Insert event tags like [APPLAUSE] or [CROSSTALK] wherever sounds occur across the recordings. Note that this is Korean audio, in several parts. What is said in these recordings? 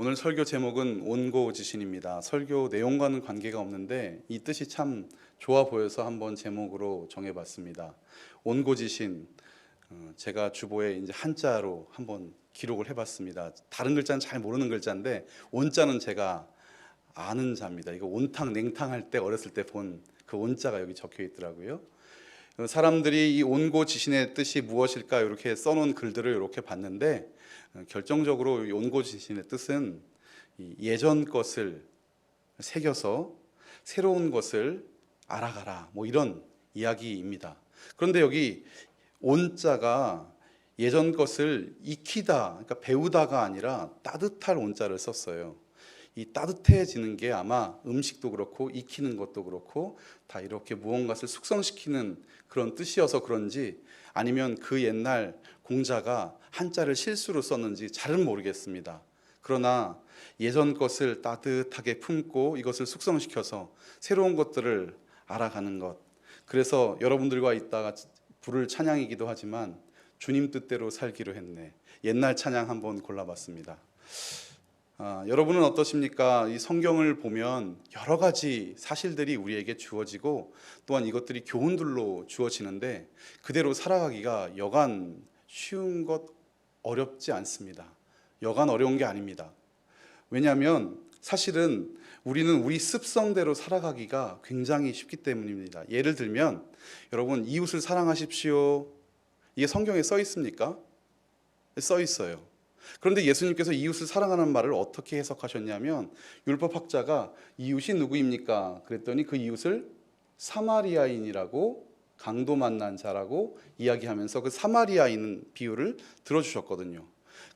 오늘 설교 제목은 온고 지신입니다. 설교 내용과는 관계가 없는데 이 뜻이 참 좋아 보여서 한번 제목으로 정해봤습니다. 온고 지신 어, 제가 주보에 이제 한자로 한번 기록을 해봤습니다. 다른 글자는 잘 모르는 글자인데 온자는 제가 아는 자입니다. 이거 온탕 냉탕 할 때 어렸을 때 본 그 온자가 여기 적혀 있더라고요. 어, 사람들이 이 온고 지신의 뜻이 무엇일까 이렇게 써놓은 글들을 이렇게 봤는데 어, 결정적으로 이 온고 지신의 뜻은 이 예전 것을 새겨서 새로운 것을 알아가라 뭐 이런 이야기입니다. 그런데 여기 온자가 예전 것을 익히다 그러니까 배우다가 아니라 따뜻할 온자를 썼어요. 이 따뜻해지는 게 아마 음식도 그렇고 익히는 것도 그렇고 다 이렇게 무언가를 숙성시키는 그런 뜻이어서 그런지 아니면 그 옛날 공자가 한자를 실수로 썼는지 잘은 모르겠습니다. 그러나 예전 것을 따뜻하게 품고 이것을 숙성시켜서 새로운 것들을 알아가는 것. 그래서 여러분들과 있다가 부를 찬양이기도 하지만 주님 뜻대로 살기로 했네. 옛날 찬양 한번 골라봤습니다. 아, 여러분은 어떠십니까? 이 성경을 보면 여러 가지 사실들이 우리에게 주어지고 또한 이것들이 교훈들로 주어지는데 그대로 살아가기가 여간 쉬운 것 어렵지 않습니다. 여간 어려운 게 아닙니다. 왜냐하면 사실은 우리는 우리 습성대로 살아가기가 굉장히 쉽기 때문입니다. 예를 들면 여러분 이웃을 사랑하십시오. 이게 성경에 써 있습니까? 써 있어요. 그런데 예수님께서 이웃을 사랑하는 말을 어떻게 해석하셨냐면 율법학자가 이웃이 누구입니까? 그랬더니 그 이웃을 사마리아인이라고 강도 만난 자라고 이야기하면서 그 사마리아인 비유를 들어주셨거든요.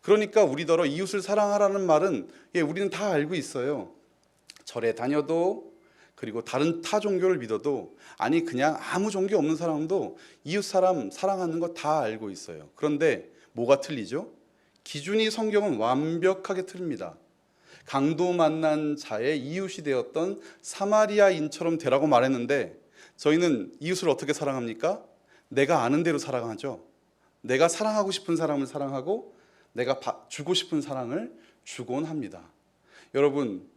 그러니까 우리더러 이웃을 사랑하라는 말은 예, 우리는 다 알고 있어요. 절에 다녀도 그리고 다른 타 종교를 믿어도 아니 그냥 아무 종교 없는 사람도 이웃 사람 사랑하는 거 다 알고 있어요. 그런데 뭐가 틀리죠? 기준이 성경은 완벽하게 틀립니다. 강도 만난 자의 이웃이 되었던 사마리아인처럼 되라고 말했는데 저희는 이웃을 어떻게 사랑합니까? 내가 아는 대로 사랑하죠. 내가 사랑하고 싶은 사람을 사랑하고 내가 바- 주고 싶은 사랑을 주곤 합니다. 여러분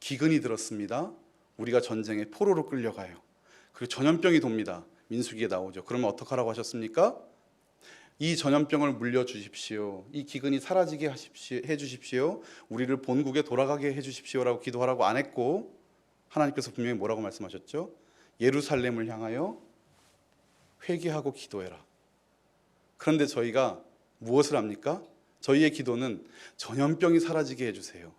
기근이 들었습니다. 우리가 전쟁에 포로로 끌려가요. 그리고 전염병이 돕니다. 민수기에 나오죠. 그러면 어떡하라고 하셨습니까? 이 전염병을 물려주십시오. 이 기근이 사라지게 하십시오, 해주십시오. 우리를 본국에 돌아가게 해주십시오라고 기도하라고 안 했고 하나님께서 분명히 뭐라고 말씀하셨죠? 예루살렘을 향하여 회개하고 기도해라. 그런데 저희가 무엇을 합니까? 저희의 기도는 전염병이 사라지게 해주세요.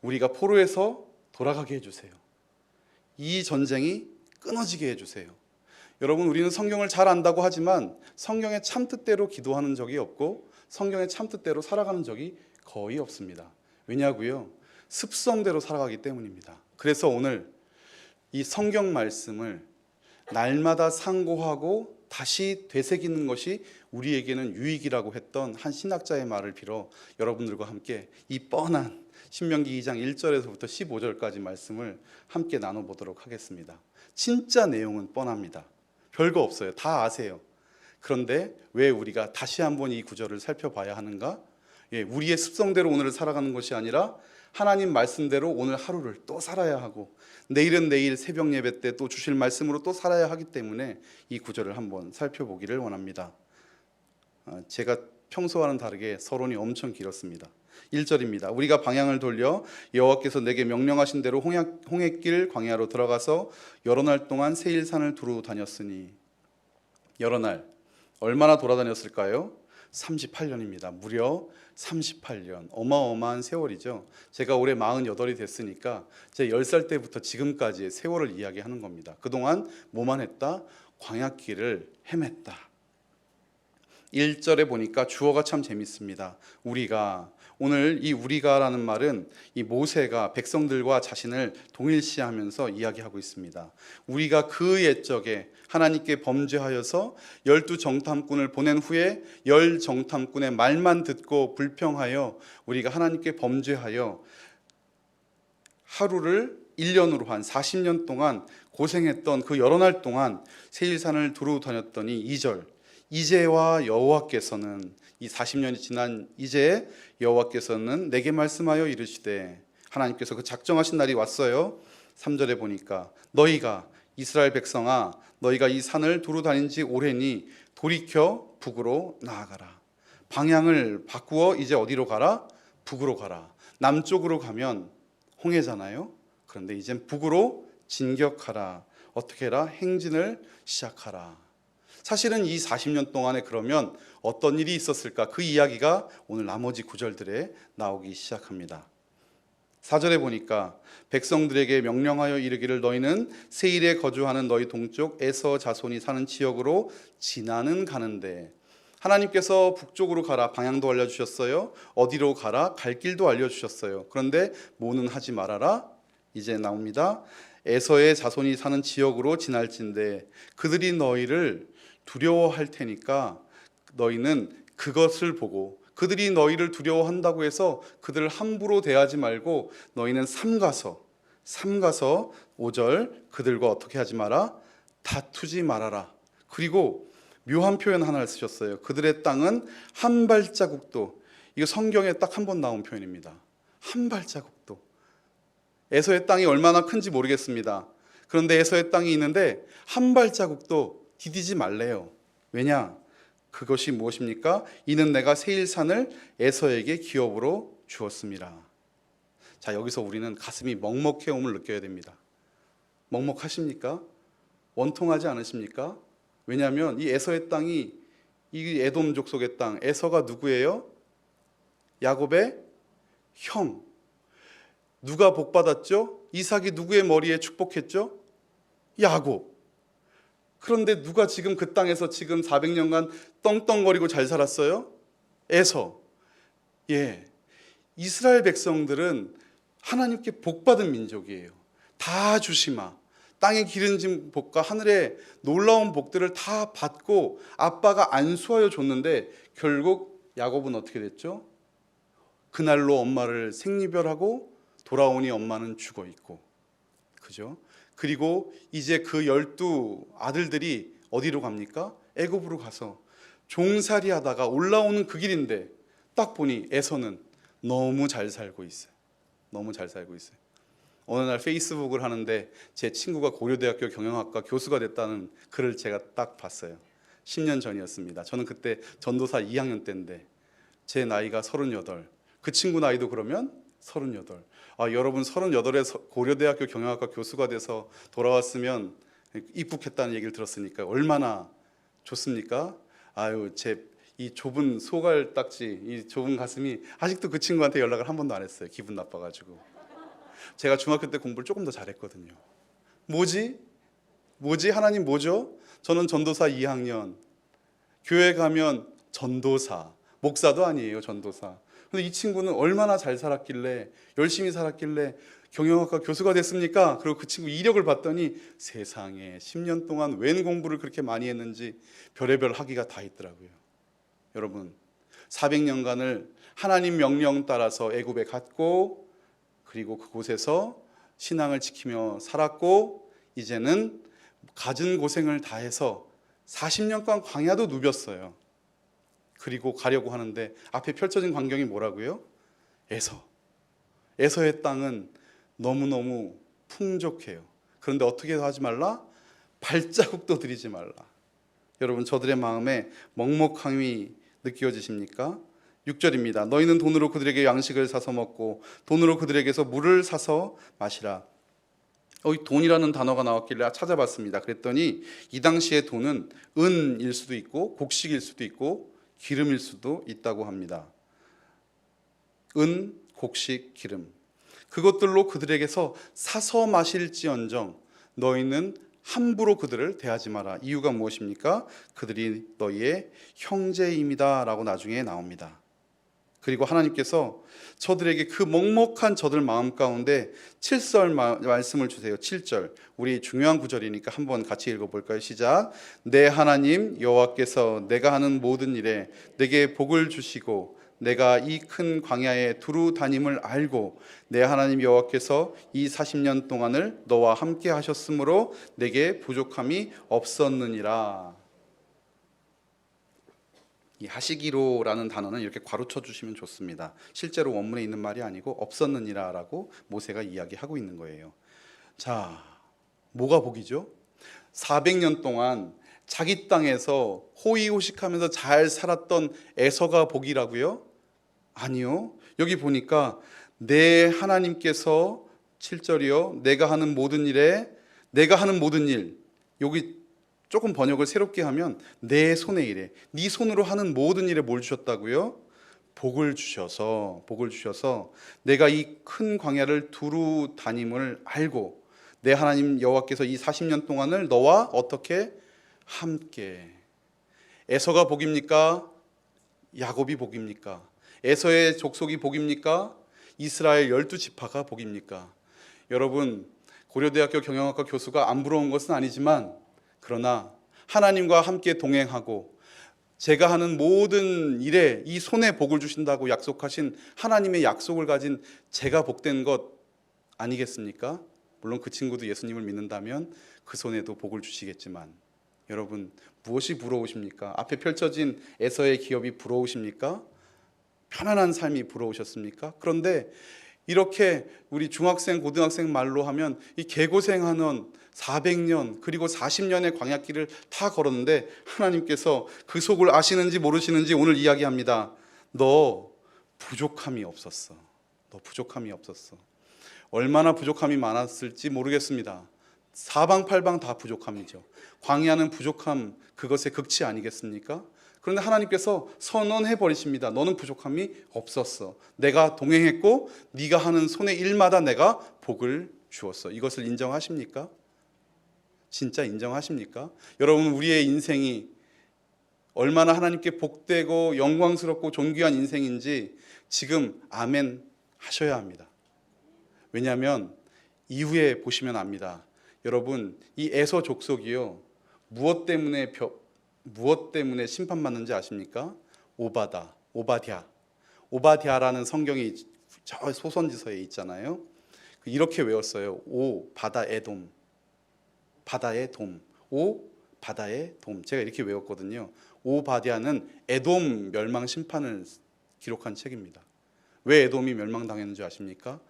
우리가 포로에서 돌아가게 해주세요. 이 전쟁이 끊어지게 해주세요. 여러분 우리는 성경을 잘 안다고 하지만 성경의 참 뜻대로 기도하는 적이 없고 성경의 참 뜻대로 살아가는 적이 거의 없습니다. 왜냐고요? 습성대로 살아가기 때문입니다. 그래서 오늘 이 성경 말씀을 날마다 상고하고 다시 되새기는 것이 우리에게는 유익이라고 했던 한 신학자의 말을 빌어 여러분들과 함께 이 뻔한 신명기 2장 1절에서부터 15절까지 말씀을 함께 나눠 보도록 하겠습니다. 진짜 내용은 뻔합니다. 별거 없어요. 다 아세요. 그런데 왜 우리가 다시 한번 이 구절을 살펴봐야 하는가? 예, 우리의 습성대로 오늘을 살아가는 것이 아니라 하나님 말씀대로 오늘 하루를 또 살아야 하고 내일은 내일 새벽 예배 때 또 주실 말씀으로 또 살아야 하기 때문에 이 구절을 한번 살펴보기를 원합니다. 아, 제가 평소와는 다르게 서론이 엄청 길었습니다. 1절입니다. 우리가 방향을 돌려 여호와께서 내게 명령하신 대로 홍해, 홍해길 광야로 들어가서 여러 날 동안 세일산을 두루 다녔으니 여러 날 얼마나 돌아다녔을까요? 38년입니다. 무려 38년. 어마어마한 세월이죠. 제가 올해 48이 됐으니까 제 10살 때부터 지금까지의 세월을 이야기하는 겁니다. 그동안 뭐만 했다? 광야길을 헤맸다. 1절에 보니까 주어가 참 재밌습니다. 우리가 오늘 이 우리가라는 말은 이 모세가 백성들과 자신을 동일시하면서 이야기하고 있습니다. 우리가 그 옛적에 하나님께 범죄하여서 열두 정탐꾼을 보낸 후에 열 정탐꾼의 말만 듣고 불평하여 우리가 하나님께 범죄하여 하루를 1년으로 한 40년 동안 고생했던 그 여러 날 동안 세일산을 두루 다녔더니 2절 이제와 여호와께서는 이 40년이 지난 이제 여호와께서는 내게 말씀하여 이르시되 하나님께서 그 작정하신 날이 왔어요. 3절에 보니까 너희가 이스라엘 백성아 너희가 이 산을 두루 다닌 지 오래니 돌이켜 북으로 나아가라. 방향을 바꾸어 이제 어디로 가라? 북으로 가라. 남쪽으로 가면 홍해잖아요. 그런데 이젠 북으로 진격하라. 어떻게 해라? 행진을 시작하라. 사실은 이 40년 동안에 그러면 어떤 일이 있었을까? 그 이야기가 오늘 나머지 구절들에 나오기 시작합니다. 4절에 보니까 백성들에게 명령하여 이르기를 너희는 세일에 거주하는 너희 동쪽 에서 자손이 사는 지역으로 지나는 가는데 하나님께서 북쪽으로 가라 방향도 알려주셨어요. 어디로 가라 갈 길도 알려주셨어요. 그런데 뭐는 하지 말아라 이제 나옵니다. 에서의 자손이 사는 지역으로 지날진데 그들이 너희를 두려워할 테니까 너희는 그것을 보고 그들이 너희를 두려워한다고 해서 그들을 함부로 대하지 말고 너희는 삼가서 삼가서 5절 그들과 어떻게 하지 마라 다투지 말아라. 그리고 묘한 표현 하나를 쓰셨어요. 그들의 땅은 한 발자국도 이거 성경에 딱 한 번 나온 표현입니다. 한 발자국도 에서의 땅이 얼마나 큰지 모르겠습니다. 그런데 에서의 땅이 있는데 한 발자국도 디디지 말래요. 왜냐? 그것이 무엇입니까? 이는 내가 세일산을 에서에게 기업으로 주었습니다. 자, 여기서 우리는 가슴이 먹먹해옴을 느껴야 됩니다. 먹먹하십니까? 원통하지 않으십니까? 왜냐하면 이 에서의 땅이 이 에돔 족속의 땅, 에서가 누구예요? 야곱의 형. 누가 복 받았죠? 이삭이 누구의 머리에 축복했죠? 야곱. 그런데 누가 지금 그 땅에서 지금 400년간 떵떵거리고 잘 살았어요? 에서. 예. 이스라엘 백성들은 하나님께 복 받은 민족이에요. 다 주시마. 땅에 기름진 복과 하늘의 놀라운 복들을 다 받고 아빠가 안수하여 줬는데 결국 야곱은 어떻게 됐죠? 그날로 엄마를 생리별하고 돌아오니 엄마는 죽어 있고. 그죠? 그리고 이제 그 열두 아들들이 어디로 갑니까? 애굽으로 가서 종살이 하다가 올라오는 그 길인데 딱 보니 에서는 너무 잘 살고 있어요. 너무 잘 살고 있어요. 어느 날 페이스북을 하는데 제 친구가 고려대학교 경영학과 교수가 됐다는 글을 제가 딱 봤어요. 10년 전이었습니다. 저는 그때 전도사 2학년 때인데 제 나이가 38. 그 친구 나이도 그러면 38. 아, 여러분 38에 고려대학교 경영학과 교수가 돼서 돌아왔으면 입국했다는 얘기를 들었으니까 얼마나 좋습니까? 아유, 제 이 좁은 소갈 딱지, 이 좁은 가슴이 아직도 그 친구한테 연락을 한 번도 안 했어요. 기분 나빠 가지고. 제가 중학교 때 공부를 조금 더 잘했거든요. 뭐지? 뭐지? 하나님 뭐죠? 저는 전도사 2학년. 교회 가면 전도사. 목사도 아니에요, 전도사. 근데 이 친구는 얼마나 잘 살았길래 열심히 살았길래 경영학과 교수가 됐습니까? 그리고 그 친구 이력을 봤더니 세상에 10년 동안 웬 공부를 그렇게 많이 했는지 별의별 학위가 다 있더라고요. 여러분 400년간을 하나님 명령 따라서 애굽에 갔고 그리고 그곳에서 신앙을 지키며 살았고 이제는 갖은 고생을 다해서 40년간 광야도 누볐어요. 그리고 가려고 하는데 앞에 펼쳐진 광경이 뭐라고요? 에서. 에서의 땅은 너무너무 풍족해요. 그런데 어떻게도 하지 말라? 발자국도 들이지 말라. 여러분 저들의 마음에 먹먹함이 느껴지십니까? 6절입니다. 너희는 돈으로 그들에게 양식을 사서 먹고 돈으로 그들에게서 물을 사서 마시라. 어, 이 돈이라는 단어가 나왔길래 찾아봤습니다. 그랬더니 이 당시의 돈은 은일 수도 있고 곡식일 수도 있고 기름일 수도 있다고 합니다. 은, 곡식, 기름. 그것들로 그들에게서 사서 마실지언정 너희는 함부로 그들을 대하지 마라. 이유가 무엇입니까? 그들이 너희의 형제임이다라고 나중에 나옵니다. 그리고 하나님께서 저들에게 그 먹먹한 저들 마음 가운데 7절 말씀을 주세요. 7절. 우리 중요한 구절이니까 한번 같이 읽어 볼까요? 시작. 내 하나님 여호와께서 내가 하는 모든 일에 내게 복을 주시고 내가 이 큰 광야에 두루 다님을 알고 내 하나님 여호와께서 이 40년 동안을 너와 함께 하셨으므로 내게 부족함이 없었느니라. 이 하시기로라는 단어는 이렇게 괄호쳐 주시면 좋습니다. 실제로 원문에 있는 말이 아니고 없었느니라라고 모세가 이야기하고 있는 거예요. 자, 뭐가 복이죠? 400년 동안 자기 땅에서 호의호식하면서 잘 살았던 에서가 복이라고요? 아니요. 여기 보니까 내 하나님께서 7절이요. 내가 하는 모든 일에 내가 하는 모든 일. 여기 조금 번역을 새롭게 하면 내 손의 일에 네 손으로 하는 모든 일에 뭘 주셨다고요? 복을 주셔서 복을 주셔서 내가 이 큰 광야를 두루 다님을 알고 내 하나님 여호와께서 이 40년 동안을 너와 어떻게 함께 에서가 복입니까? 야곱이 복입니까? 에서의 족속이 복입니까? 이스라엘 열두 지파가 복입니까? 여러분 고려대학교 경영학과 교수가 안 부러운 것은 아니지만 그러나 하나님과 함께 동행하고 제가 하는 모든 일에 이 손에 복을 주신다고 약속하신 하나님의 약속을 가진 제가 복된 것 아니겠습니까? 물론 그 친구도 예수님을 믿는다면 그 손에도 복을 주시겠지만 여러분 무엇이 부러우십니까? 앞에 펼쳐진 에서의 기업이 부러우십니까? 편안한 삶이 부러우셨습니까? 그런데 이렇게 우리 중학생, 고등학생 말로 하면 이 개고생하는 400년 그리고 40년의 광야길을 다 걸었는데 하나님께서 그 속을 아시는지 모르시는지 오늘 이야기합니다. 너 부족함이 없었어. 너 부족함이 없었어. 얼마나 부족함이 많았을지 모르겠습니다. 사방팔방 다 부족함이죠. 광야는 부족함 그것의 극치 아니겠습니까? 그런데 하나님께서 선언해 버리십니다. 너는 부족함이 없었어. 내가 동행했고 네가 하는 손의 일마다 내가 복을 주었어. 이것을 인정하십니까? 진짜 인정하십니까? 여러분 우리의 인생이 얼마나 하나님께 복되고 영광스럽고 존귀한 인생인지 지금 아멘 하셔야 합니다. 왜냐하면 이후에 보시면 압니다. 여러분 이 에서 족속이요 무엇 때문에 벼, 무엇 때문에 심판받는지 아십니까? 오바다, 오바디아, 오바디아라는 성경이 저 소선지서에 있잖아요. 이렇게 외웠어요. 오 바다 에돔, 바다의 돔, 오 바다의 돔. 제가 이렇게 외웠거든요. 오 바디아는 에돔 멸망 심판을 기록한 책입니다. 왜 에돔이 멸망당했는지 아십니까?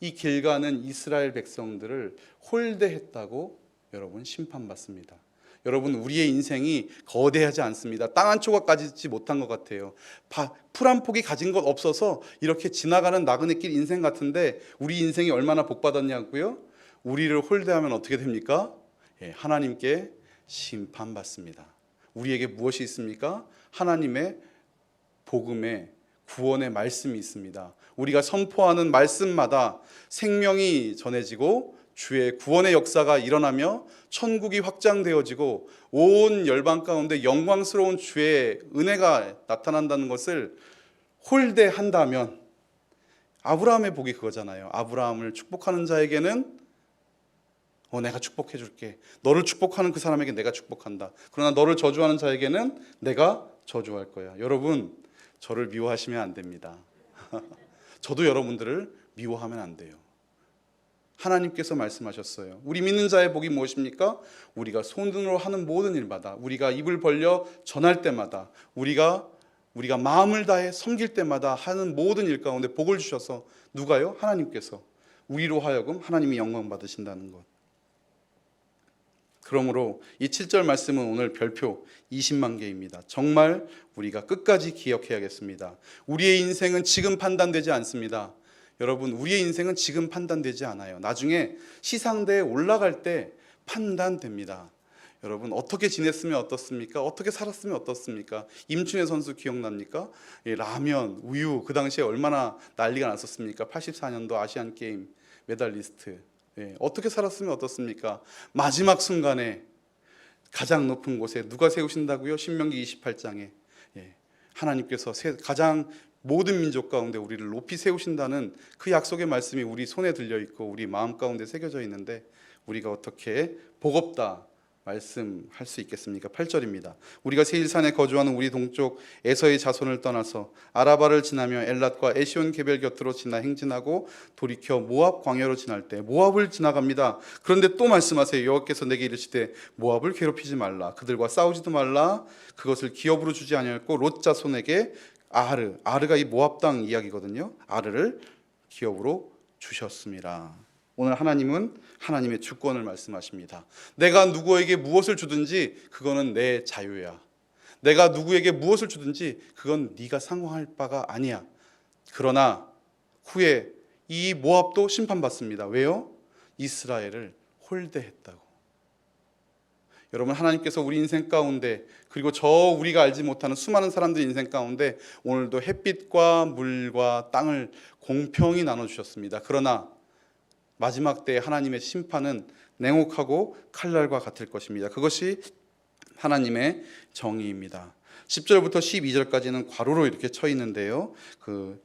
이 길가는 이스라엘 백성들을 홀대했다고 여러분 심판받습니다. 여러분 우리의 인생이 거대하지 않습니다. 땅 한 조각 가지지 못한 것 같아요. 풀 한 폭이 가진 것 없어서 이렇게 지나가는 나그네 길 인생 같은데 우리 인생이 얼마나 복 받았냐고요? 우리를 홀대하면 어떻게 됩니까? 예, 하나님께 심판받습니다. 우리에게 무엇이 있습니까? 하나님의 복음의 구원의 말씀이 있습니다. 우리가 선포하는 말씀마다 생명이 전해지고 주의 구원의 역사가 일어나며 천국이 확장되어지고 온 열방 가운데 영광스러운 주의 은혜가 나타난다는 것을 홀대한다면 아브라함의 복이 그거잖아요. 아브라함을 축복하는 자에게는 어 내가 축복해 줄게. 너를 축복하는 그 사람에게 내가 축복한다. 그러나 너를 저주하는 자에게는 내가 저주할 거야. 여러분 저를 미워하시면 안 됩니다. [LAUGHS] 저도 여러분들을 미워하면 안 돼요. 하나님께서 말씀하셨어요. 우리 믿는 자의 복이 무엇입니까? 우리가 손으로 하는 모든 일마다, 우리가 입을 벌려 전할 때마다, 우리가 우리가 마음을 다해 섬길 때마다 하는 모든 일 가운데 복을 주셔서 누가요? 하나님께서 우리로 하여금 하나님이 영광 받으신다는 것. 그러므로 이 7절 말씀은 오늘 별표 20만 개입니다. 정말 우리가 끝까지 기억해야겠습니다. 우리의 인생은 지금 판단되지 않습니다. 여러분, 우리의 인생은 지금 판단되지 않아요. 나중에 시상대에 올라갈 때 판단됩니다. 여러분, 어떻게 지냈으면 어떻습니까? 어떻게 살았으면 어떻습니까? 임춘혜 선수 기억납니까? 예, 라면, 우유, 그 당시에 얼마나 난리가 났었습니까? 84년도 아시안 게임 메달리스트. 예, 어떻게 살았으면 어떻습니까? 마지막 순간에 가장 높은 곳에 누가 세우신다고요? 신명기 28장에 예, 하나님께서 가장 모든 민족 가운데 우리를 높이 세우신다는 그 약속의 말씀이 우리 손에 들려 있고 우리 마음 가운데 새겨져 있는데 우리가 어떻게 복없다 말씀할 수 있겠습니까? 8절입니다. 우리가 세일산에 거주하는 우리 동쪽 에서의 자손을 떠나서 아라바를 지나며 엘랏과 에시온 개별 곁으로 지나 행진하고 돌이켜 모압 광야로 지날 때 모압을 지나갑니다. 그런데 또 말씀하세요. 여호와께서 내게 이르시되 모압을 괴롭히지 말라. 그들과 싸우지도 말라. 그것을 기업으로 주지 아니하였고 롯 자손에게 아르 아르가 이 모압 땅 이야기거든요. 아르를 기업으로 주셨습니다. 오늘 하나님은 하나님의 주권을 말씀하십니다. 내가 누구에게 무엇을 주든지 그거는 내 자유야. 내가 누구에게 무엇을 주든지 그건 네가 상황할 바가 아니야. 그러나 후에 이 모압도 심판받습니다. 왜요? 이스라엘을 홀대했다고. 여러분 하나님께서 우리 인생 가운데 그리고 저 우리가 알지 못하는 수많은 사람들 인생 가운데 오늘도 햇빛과 물과 땅을 공평히 나눠 주셨습니다. 그러나 마지막 때 하나님의 심판은 냉혹하고 칼날과 같을 것입니다. 그것이 하나님의 정의입니다. 10절부터 12절까지는 괄호로 이렇게 쳐 있는데요. 그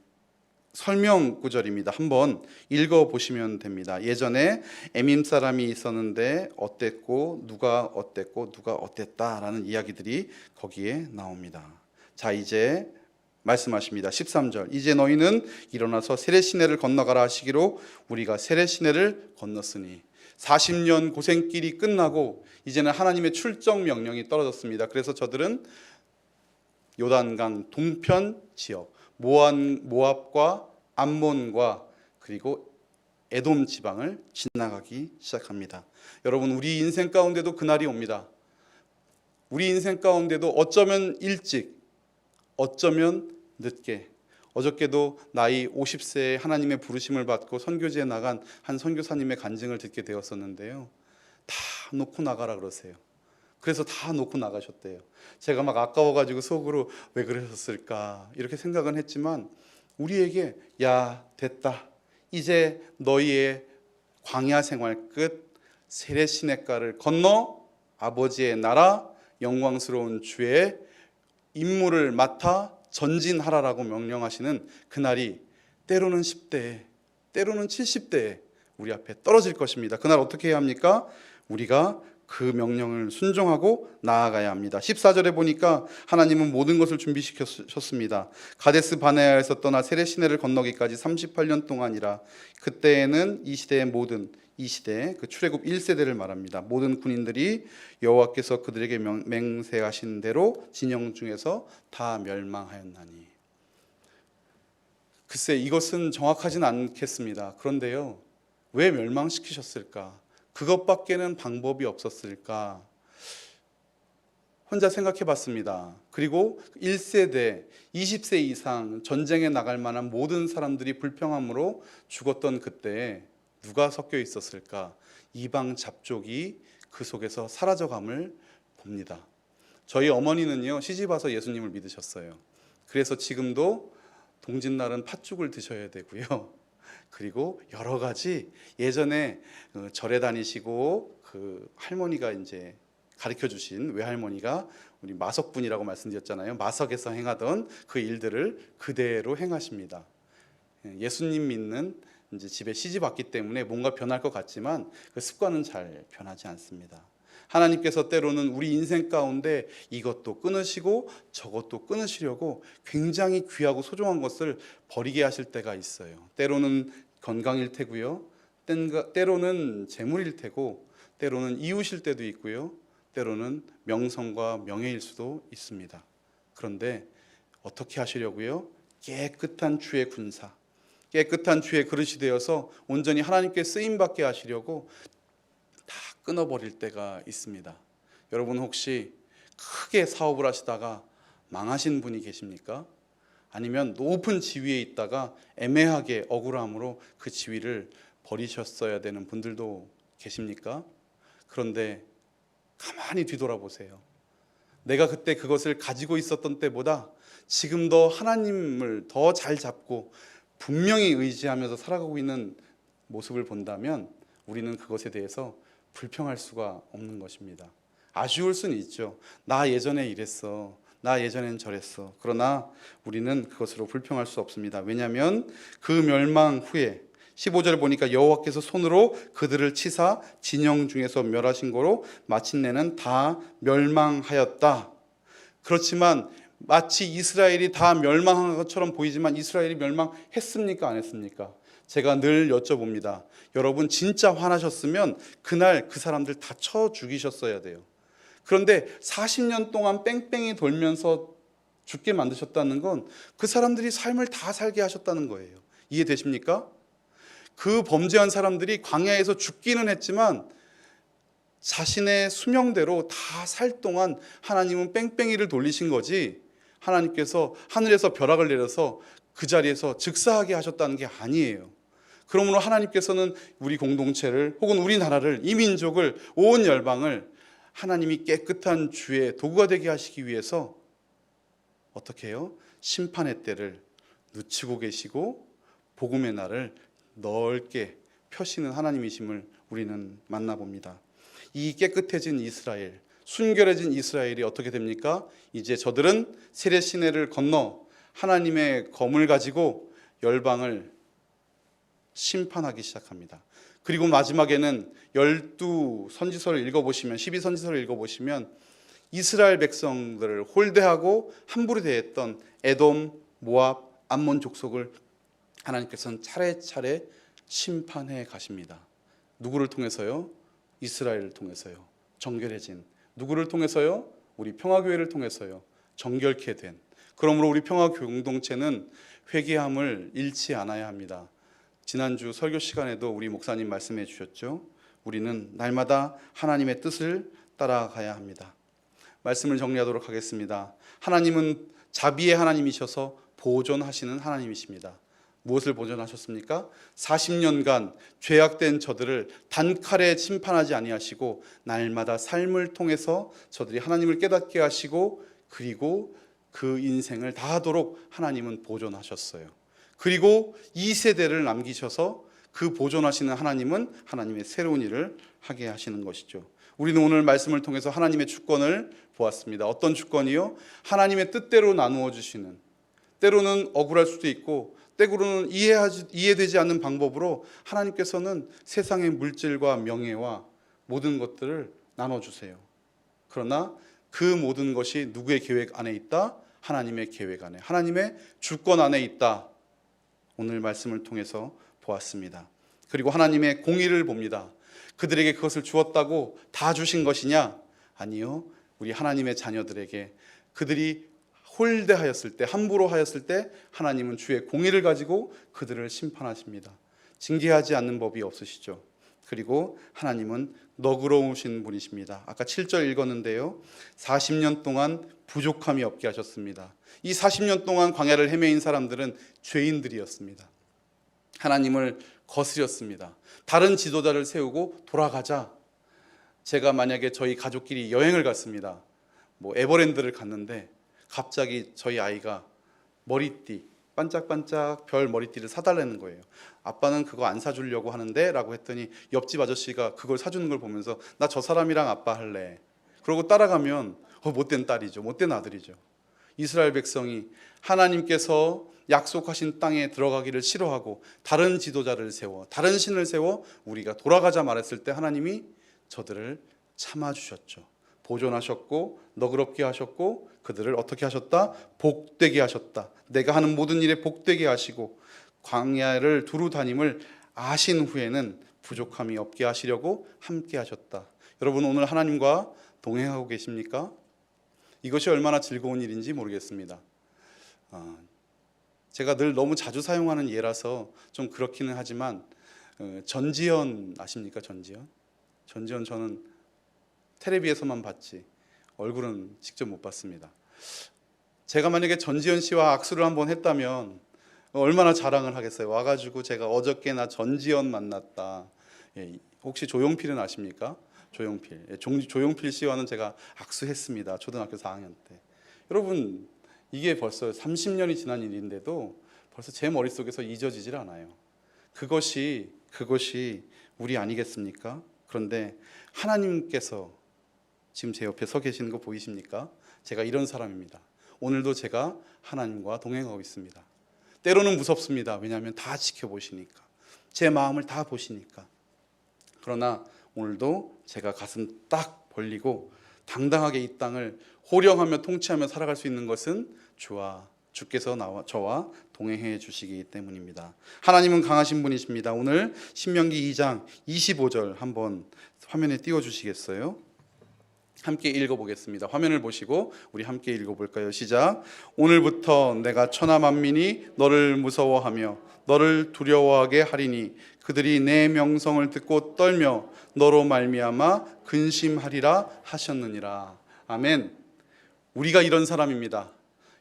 설명 구절입니다. 한번 읽어 보시면 됩니다. 예전에 에밈 사람이 있었는데 어땠고 누가 어땠고 누가 어땠다라는 이야기들이 거기에 나옵니다. 자, 이제 말씀하십니다. 13절. 이제 너희는 일어나서 세례 시내를 건너가라 하시기로 우리가 세례 시내를 건넜으니 40년 고생길이 끝나고 이제는 하나님의 출정 명령이 떨어졌습니다. 그래서 저들은 요단강 동편 지역 모압과 암몬과 그리고 에돔 지방을 지나가기 시작합니다. 여러분 우리 인생 가운데도 그날이 옵니다. 우리 인생 가운데도 어쩌면 일찍 어쩌면 늦게 어저께도 나이 50세에 하나님의 부르심을 받고 선교지에 나간 한 선교사님의 간증을 듣게 되었었는데요. 다 놓고 나가라 그러세요. 그래서 다 놓고 나가셨대요. 제가 막 아까워가지고 속으로 왜 그러셨을까 이렇게 생각은 했지만 우리에게 야 됐다 이제 너희의 광야 생활 끝 세례 시내가를 건너 아버지의 나라 영광스러운 주의 임무를 맡아 전진하라라고 명령하시는 그날이 때로는 10대, 때로는 70대에 우리 앞에 떨어질 것입니다. 그날 어떻게 해야 합니까? 우리가 그 명령을 순종하고 나아가야 합니다. 14절에 보니까 하나님은 모든 것을 준비시켰습니다. 가데스 바네아에서 떠나 세례 시내를 건너기까지 38년 동안이라 그때에는 이 시대의 모든 이 시대 그 출애굽 1세대를 말합니다. 모든 군인들이 여호와께서 그들에게 명- 맹세하신 대로 진영 중에서 다 멸망하였나니. 글쎄 이것은 정확하진 않겠습니다. 그런데요. 왜 멸망시키셨을까? 그것밖에는 방법이 없었을까? 혼자 생각해 봤습니다. 그리고 1세대, 20세 이상 전쟁에 나갈 만한 모든 사람들이 불평함으로 죽었던 그때 누가 섞여 있었을까? 이방 잡족이 그 속에서 사라져감을 봅니다. 저희 어머니는요, 시집 와서 예수님을 믿으셨어요. 그래서 지금도 동짓날은 팥죽을 드셔야 되고요. 그리고 여러 가지 예전에 그 절에 다니시고 그 할머니가 이제 가르쳐 주신 외할머니가 우리 마석분이라고 말씀드렸잖아요. 마석에서 행하던 그 일들을 그대로 행하십니다. 예, 예수님 믿는 이제 집에 시집 왔기 때문에 뭔가 변할 것 같지만 그 습관은 잘 변하지 않습니다. 하나님께서 때로는 우리 인생 가운데 이것도 끊으시고 저것도 끊으시려고 굉장히 귀하고 소중한 것을 버리게 하실 때가 있어요. 때로는 건강일 테고요. 때로는 재물일 테고 때로는 이웃일 때도 있고요. 때로는 명성과 명예일 수도 있습니다. 그런데 어떻게 하시려고요? 깨끗한 주의 군사, 깨끗한 주의 그릇이 되어서 온전히 하나님께 쓰임 받게 하시려고 다 끊어버릴 때가 있습니다. 여러분 혹시 크게 사업을 하시다가 망하신 분이 계십니까? 아니면 높은 지위에 있다가 애매하게 억울함으로 그 지위를 버리셨어야 되는 분들도 계십니까? 그런데 가만히 뒤돌아보세요. 내가 그때 그것을 가지고 있었던 때보다 지금 더 하나님을 더 잘 잡고 분명히 의지하면서 살아가고 있는 모습을 본다면 우리는 그것에 대해서 불평할 수가 없는 것입니다. 아쉬울 수는 있죠. 나 예전에 이랬어. 나 예전엔 저랬어. 그러나 우리는 그것으로 불평할 수 없습니다. 왜냐하면 그 멸망 후에 15절 보니까 여호와께서 손으로 그들을 치사 진영 중에서 멸하신 거로 마침내는 다 멸망하였다. 그렇지만 마치 이스라엘이 다 멸망한 것처럼 보이지만 이스라엘이 멸망했습니까? 안 했습니까? 제가 늘 여쭤봅니다. 여러분 진짜 화나셨으면 그날 그 사람들 다 쳐 죽이셨어야 돼요. 그런데 40년 동안 뺑뺑이 돌면서 죽게 만드셨다는 건 그 사람들이 삶을 다 살게 하셨다는 거예요. 이해되십니까? 그 범죄한 사람들이 광야에서 죽기는 했지만 자신의 수명대로 다 살 동안 하나님은 뺑뺑이를 돌리신 거지 하나님께서 하늘에서 벼락을 내려서 그 자리에서 즉사하게 하셨다는 게 아니에요. 그러므로 하나님께서는 우리 공동체를 혹은 우리 나라를 이 민족을 온 열방을 하나님이 깨끗한 주의 도구가 되게 하시기 위해서 어떻게 해요? 심판의 때를 늦추고 계시고 복음의 날을 넓게 펴시는 하나님이심을 우리는 만나봅니다. 이 깨끗해진 이스라엘, 순결해진 이스라엘이 어떻게 됩니까? 이제 저들은 세례 시내를 건너 하나님의 검을 가지고 열방을 심판하기 시작합니다. 그리고 마지막에는 열두 선지서를 읽어보시면 12선지서를 읽어보시면 이스라엘 백성들을 홀대하고 함부로 대했던 에돔, 모압, 암몬 족속을 하나님께서는 차례차례 심판해 가십니다. 누구를 통해서요? 이스라엘을 통해서요. 정결해진 누구를 통해서요? 우리 평화교회를 통해서요. 정결케 된. 그러므로 우리 평화교회 공동체는 회개함을 잃지 않아야 합니다. 지난주 설교 시간에도 우리 목사님 말씀해 주셨죠. 우리는 날마다 하나님의 뜻을 따라가야 합니다. 말씀을 정리하도록 하겠습니다. 하나님은 자비의 하나님이셔서 보존하시는 하나님이십니다. 무엇을 보존하셨습니까? 40년간 죄악된 저들을 단칼에 심판하지 아니하시고 날마다 삶을 통해서 저들이 하나님을 깨닫게 하시고 그리고 그 인생을 다하도록 하나님은 보존하셨어요. 그리고 이 세대를 남기셔서 그 보존하시는 하나님은 하나님의 새로운 일을 하게 하시는 것이죠. 우리는 오늘 말씀을 통해서 하나님의 주권을 보았습니다. 어떤 주권이요? 하나님의 뜻대로 나누어 주시는 때로는 억울할 수도 있고 때로는 이해하지, 이해되지 않는 방법으로 하나님께서는 세상의 물질과 명예와 모든 것들을 나눠 주세요. 그러나 그 모든 것이 누구의 계획 안에 있다? 하나님의 계획 안에, 하나님의 주권 안에 있다. 오늘 말씀을 통해서 보았습니다. 그리고 하나님의 공의를 봅니다. 그들에게 그것을 주었다고 다 주신 것이냐? 아니요. 우리 하나님의 자녀들에게 그들이 홀대하였을 때, 함부로 하였을 때 하나님은 주의 공의를 가지고 그들을 심판하십니다. 징계하지 않는 법이 없으시죠. 그리고 하나님은 너그러우신 분이십니다. 아까 7절 읽었는데요. 40년 동안 부족함이 없게 하셨습니다. 이 40년 동안 광야를 헤매인 사람들은 죄인들이었습니다. 하나님을 거스렸습니다. 다른 지도자를 세우고 돌아가자. 제가 만약에 저희 가족끼리 여행을 갔습니다. 뭐 에버랜드를 갔는데 갑자기 저희 아이가 머리띠 반짝반짝 별 머리띠를 사달라는 거예요. 아빠는 그거 안 사주려고 하는데라고 했더니 옆집 아저씨가 그걸 사주는 걸 보면서 나 저 사람이랑 아빠 할래. 그러고 따라가면 어, 못된 딸이죠, 못된 아들이죠. 이스라엘 백성이 하나님께서 약속하신 땅에 들어가기를 싫어하고 다른 지도자를 세워 다른 신을 세워 우리가 돌아가자 말했을 때 하나님이 저들을 참아 주셨죠. 보존하셨고 너그럽게 하셨고 그들을 어떻게 하셨다? 복되게 하셨다. 내가 하는 모든 일에 복되게 하시고 광야를 두루 다님을 아신 후에는 부족함이 없게 하시려고 함께 하셨다. 여러분 오늘 하나님과 동행하고 계십니까? 이것이 얼마나 즐거운 일인지 모르겠습니다. 아, 제가 늘 너무 자주 사용하는 예라서 좀 그렇기는 하지만 어, 전지현 아십니까? 전지현? 전지현 저는 텔레비에서만 봤지 얼굴은 직접 못 봤습니다. 제가 만약에 전지현 씨와 악수를 한번 했다면 얼마나 자랑을 하겠어요. 와가지고 제가 어저께 나 전지현 만났다. 예, 혹시 조용필은 아십니까? 조용필. 예, 종- 조용필 씨와는 제가 악수했습니다. 초등학교 4학년 때. 여러분 이게 벌써 30년이 지난 일인데도 벌써 제 머릿속에서 잊어지질 않아요. 그것이 그것이 우리 아니겠습니까? 그런데 하나님께서 지금 제 옆에 서 계시는 거 보이십니까? 제가 이런 사람입니다. 오늘도 제가 하나님과 동행하고 있습니다. 때로는 무섭습니다. 왜냐하면 다 지켜보시니까. 제 마음을 다 보시니까. 그러나 오늘도 제가 가슴 딱 벌리고 당당하게 이 땅을 호령하며 통치하며 살아갈 수 있는 것은 주와 주께서 나와 저와 동행해 주시기 때문입니다. 하나님은 강하신 분이십니다. 오늘 신명기 2장 25절 한번 화면에 띄워 주시겠어요? 함께 읽어보겠습니다. 화면을 보시고 우리 함께 읽어볼까요? 시작. 오늘부터 내가 천하 만민이 너를 무서워하며 너를 두려워하게 하리니 그들이 내 명성을 듣고 떨며 너로 말미암아 근심하리라 하셨느니라. 아멘. 우리가 이런 사람입니다.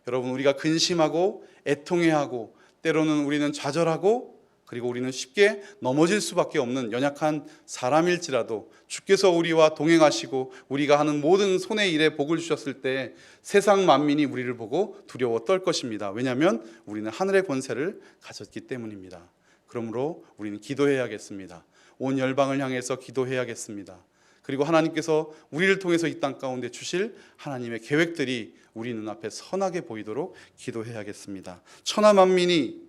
여러분 우리가 근심하고 애통해하고 때로는 우리는 좌절하고 그리고 우리는 쉽게 넘어질 수밖에 없는 연약한 사람일지라도 주께서 우리와 동행하시고 우리가 하는 모든 손의 일에 복을 주셨을 때 세상 만민이 우리를 보고 두려워 떨 것입니다. 왜냐하면 우리는 하늘의 권세를 가졌기 때문입니다. 그러므로 우리는 기도해야겠습니다. 온 열방을 향해서 기도해야겠습니다. 그리고 하나님께서 우리를 통해서 이 땅 가운데 주실 하나님의 계획들이 우리 눈앞에 선하게 보이도록 기도해야겠습니다. 천하 만민이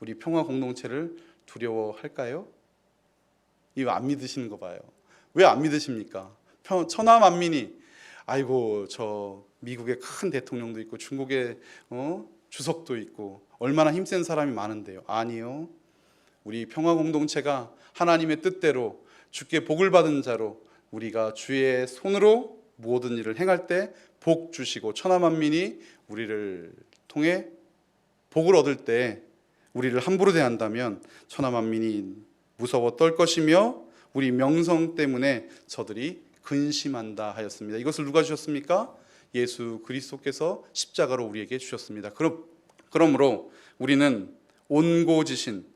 우리 평화 공동체를 두려워할까요? 이거 안 믿으시는 거 봐요. 왜 안 믿으십니까? 평- 천하 만민이 아이고 저 미국의 큰 대통령도 있고 중국의 어? 주석도 있고 얼마나 힘센 사람이 많은데요. 아니요. 우리 평화 공동체가 하나님의 뜻대로 주께 복을 받은 자로 우리가 주의 손으로 모든 일을 행할 때 복 주시고 천하 만민이 우리를 통해 복을 얻을 때 우리를 함부로 대한다면 천하 만민이 무서워 떨 것이며 우리 명성 때문에 저들이 근심한다 하였습니다. 이것을 누가 주셨습니까? 예수 그리스도께서 십자가로 우리에게 주셨습니다. 그럼 그러므로 우리는 온고지신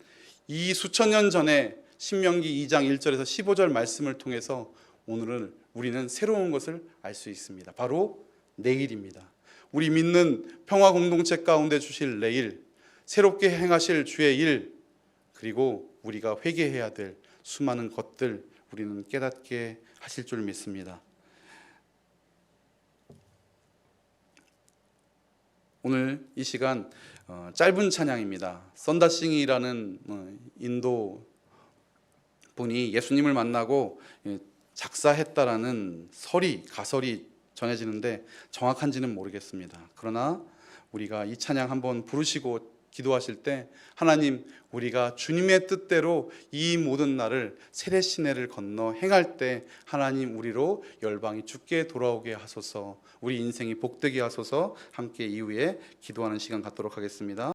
이 수천 년 전에 신명기 2장 1절에서 15절 말씀을 통해서 오늘은 우리는 새로운 것을 알 수 있습니다. 바로 내일입니다. 우리 믿는 평화 공동체 가운데 주실 내일, 새롭게 행하실 주의 일, 그리고 우리가 회개해야 될 수많은 것들 우리는 깨닫게 하실 줄 믿습니다. 오늘 이 시간 어, 짧은 찬양입니다. 썬다싱이라는 어, 인도 분이 예수님을 만나고 예, 작사했다라는 설이 가설이 전해지는데 정확한지는 모르겠습니다. 그러나 우리가 이 찬양 한번 부르시고 기도하실 때 하나님 우리가 주님의 뜻대로 이 모든 날을 세례 시내를 건너 행할 때 하나님 우리로 열방이 죽게 돌아오게 하소서 우리 인생이 복되게 하소서 함께 이후에 기도하는 시간 갖도록 하겠습니다.